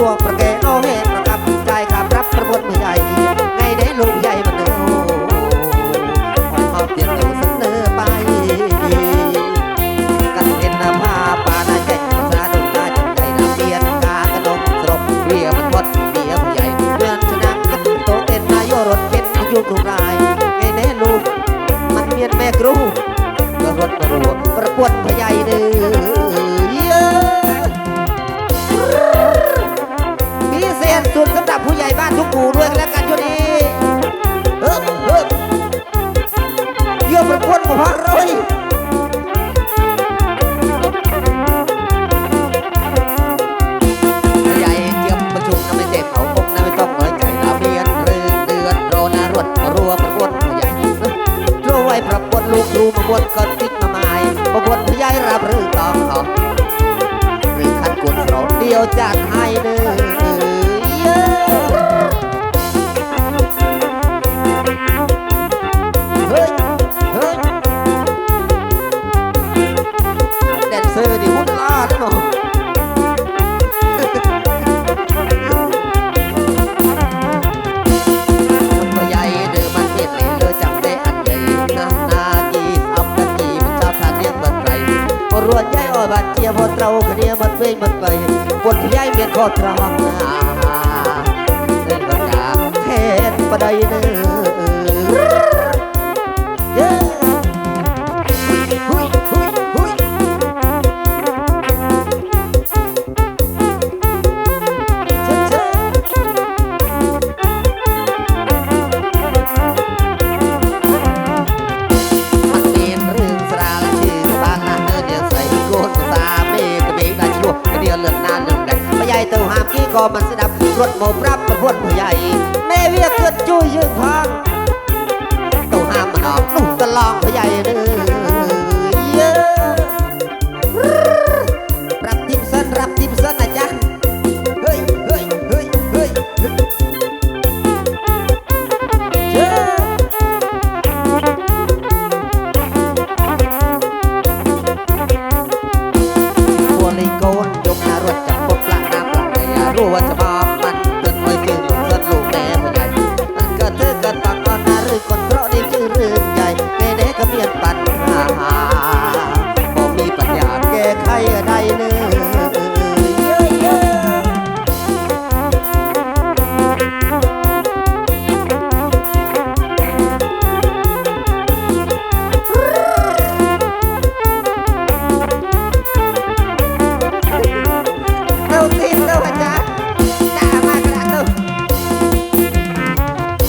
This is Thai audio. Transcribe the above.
ทั่วประเกโอาเหประกับใจขับรับกระบวนม่อใหญ่ไงได้ลูกใหญ่มานเนื้อเอาเตียนเอาเสนอไปกันเห็นนาพาปานาใจสาดุนาจังใจนาเตียนกากระดมสรบเรียมันหดเบียผู้ใหญ่เพื่อนชนะกันโตเต็นนายโยรถเป็นอายุรุ่รา พาะเฮ้ยป่เยไม่เจ็บขาคงนะไม่ต้องร้อยไก่ลเบียเรือนเดือนรอหนารวดรัวประวดผู้ใหญ่รัไวประวดลูกรูมาบวชก่อนติดมาไม้ประวดผู้ใรับรือต้องขอหรือขันกวดเาเดียวจัดให้เด้อ រួចយាយអត់បានជាវត្តត្រូវគ្នាមិនពេញមិនបីវត្តយាយមានខុសត្រង់ណាតែបណ្ដាហេតុបដីនឹង ก็มันสดับรถโมปรับรถผู้ใหญ่แม่เวียเกิดจุยยืงพังตัวห้ามหนอก